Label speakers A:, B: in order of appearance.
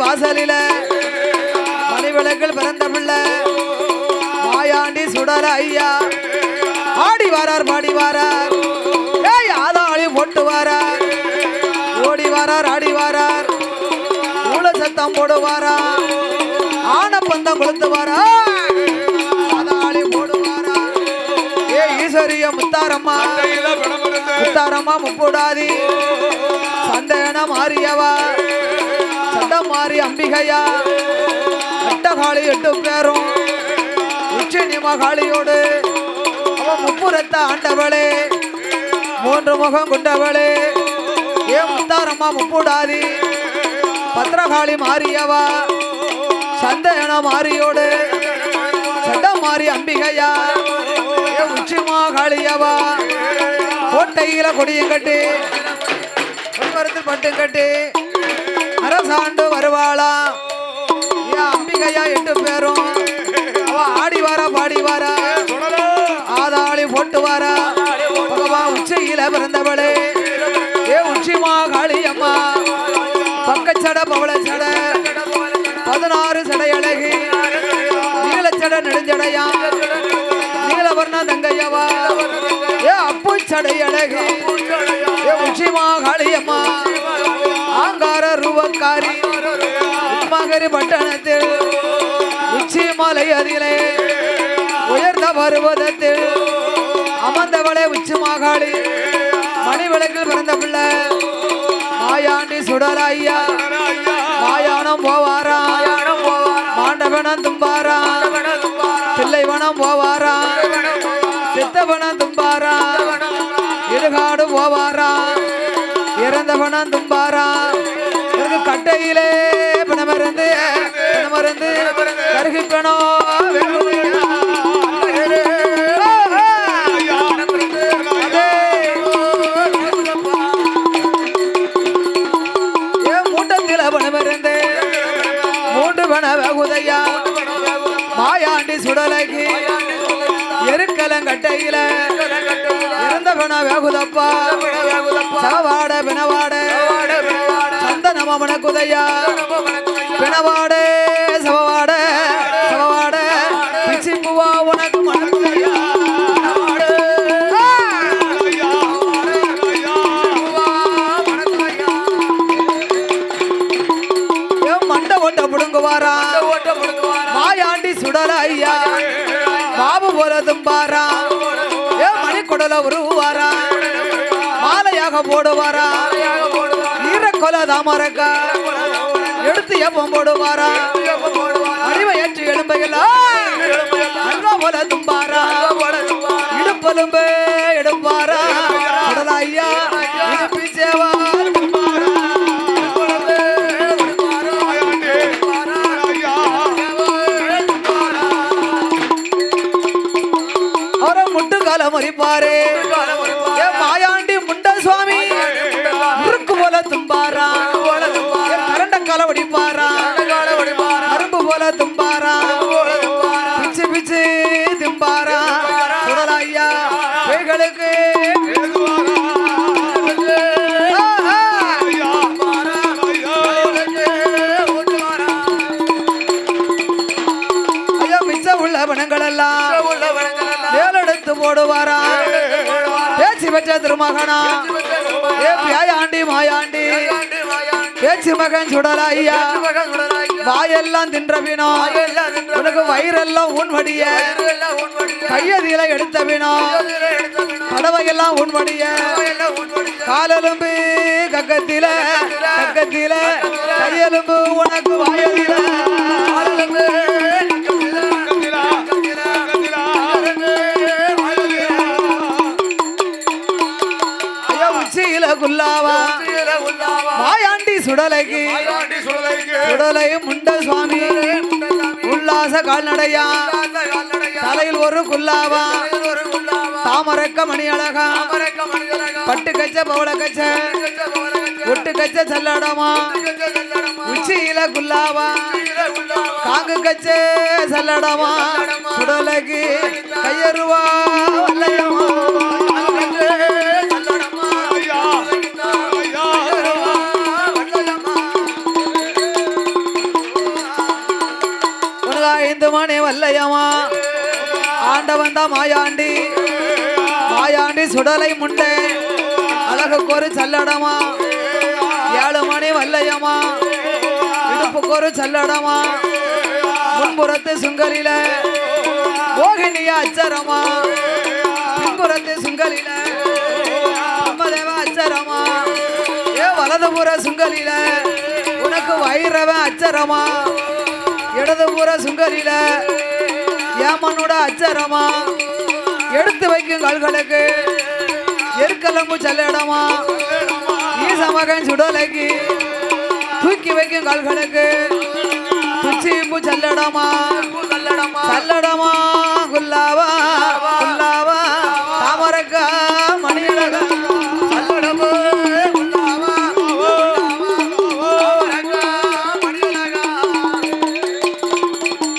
A: வாசலில மணிவிளக்கில் பிறந்த பிள்ளை மாயாண்டி சுடல ஐயா. ஆடி வாரார் பாடி வாரார். ஏய் ஆதாளி போட்டு வாரார். ஓடி வாரார் ஆடி வாரார். மூல சத்தம் போடுவாரா ஆன பந்தம் கொளுத்து வாரா ஆதாளி போடுவாரா ஏ ஈஸ்வரிய முத்தாரம்மா. முத்தாரம்மா முப்பூடாதி. சந்தேன மாறியவா சண்டம் அம்பிகையா? அட்டகாளி எட்டு பேரும் உச்சினி மகாளியோடு அவன் முப்புரத்த ஆண்டவளே மூன்று முகம் கொண்டவளே. ஏ முத்தாரம்மா முப்புடாதி பத்திரகாளி மாறியவா சந்தேன மாறியோடு சண்டம் மாறி அம்பிகையா ஏ உச்சி மகாளியவா. கோட்டையில கொடியும் கட்டி மரத்தில் பட்டும் கட்டி அரசாண்டு வருவாளா? அம்பிகையா எட்டு பேரும். அவ ஆடி வாரா பாடி வாரா. ஆதாளி போட்டு வாரா. பகவா உச்சியில பிறந்தவளே. ஏ உச்சிமா காளி அம்மா. பக்கச்சட பவள சட. பதினாறு சடை அழகி நீலச்சட நெடுஞ்சடையா. நீலவர்ண தங்கையவா. ஏ அப்பு சடை அழகி ஏ உச்சிமா காளி அம்மா. காரி. மகரி பட்டணத்தில் உச்சி மலை அருகிலே உயர்ந்த பருவதத்தில் அமர்ந்தவளே உச்சி மாகாளி. மணிவிளக்கில் பிறந்த பிள்ளை மாயாண்டி சுடல ஐயா மாயானம் போவாரா மாண்டவனம் தும்பாரா பிள்ளைவனம் போவாரா சித்தவனம் தும்பாரா இடுகாடு போவாரா இறந்தவனம் தும்பாரா கட்டையிலே பிணமருந்து பிணமருந்து கருகிக்கணும் பிணோ மூட்டத்தில பணமருந்து மாயாண்டி சுடலைக்கு எருக்கலங்கட்டையில இறந்த பண வேகுதப்பா? சவாட பிணவாட சந்தனமன குதையா பிணவாட சவவாட சவவாட பிச்சிம்புவா உனக்கு மனக்குதையா என் ஓட்ட புடுங்குவாரா? மாயாண்டி சுடல ஐயா. பாபு போல தும்பாரா? ஏ மணி குடல உருவாரா? மாலையாக போடுவாரா? ஈர தாமரக்கா. எடுத்து எப்பம் போடுவாரா? அறிவை ஏற்று எலும்பையெல்லாம் போல தும்பாரா? இடுப்பெலும்பு எடுப்பாரா? ஐயா போல தும்பாரா? பிச்சு பிச்சு தும்பாரா? சுடல ஐயா பேய்களுக்கு போடுவாரா? பேச்சு பெற்ற திருமகனா? ஏ பியாயாண்டி மாயாண்டி? பேச்சு மகன் சுடல ஐயா வாயெல்லாம் தின்றவினோ? உனக்கு வயிறெல்லாம் உன்வடிய கையதில எடுத்தவினோ? கடவையெல்லாம் உன்வடிய காலெலும்பு கக்கத்தில கக்கத்தில. கையெலும்பு உனக்கு சுடலைக்கு சுடலை முண்ட சுவாமி உல்லாச கால்நடையா. தலையில் ஒரு குல்லாவா. தாமரக்க மணி அழகா பட்டு கச்ச பவள கச்ச ஒட்டு கச்ச சல்லடமா. உச்சியில குல்லாவா. காங்கு கச்ச சல்லடமா. சுடலைக்கு கையருவா வல்லையம்மா. வந்தா மாயாண்டி. மாயாண்டி சுடலை முண்டை. அழகுக்கு சல்லடமா. ஏழு மணி வல்லையம்மா. இடுப்புக்கு சல்லடமா. முன்புறத்து சுங்கலில. மோகினியா அச்சரமா. பின்புறத்து சுங்கலில. பிரம்மதேவ அச்சரமா. ஏ வலதுபுற சுங்கலில. உனக்கு வயிறவன் அச்சரமா. இடதுபுற சுங்கலில. ஏமனோட அச்சரமா? எடுத்து வைக்கும் கால்களுக்கு. எருக்கலம்பு செல்லடமா? ஈச மகன் சுடலைக்கு. தூக்கி வைக்கும் கால்களுக்கு. துச்சிப்பு செல்லடமா?
B: செல்லடமா?
A: குல்லாவா? குல்லாவா?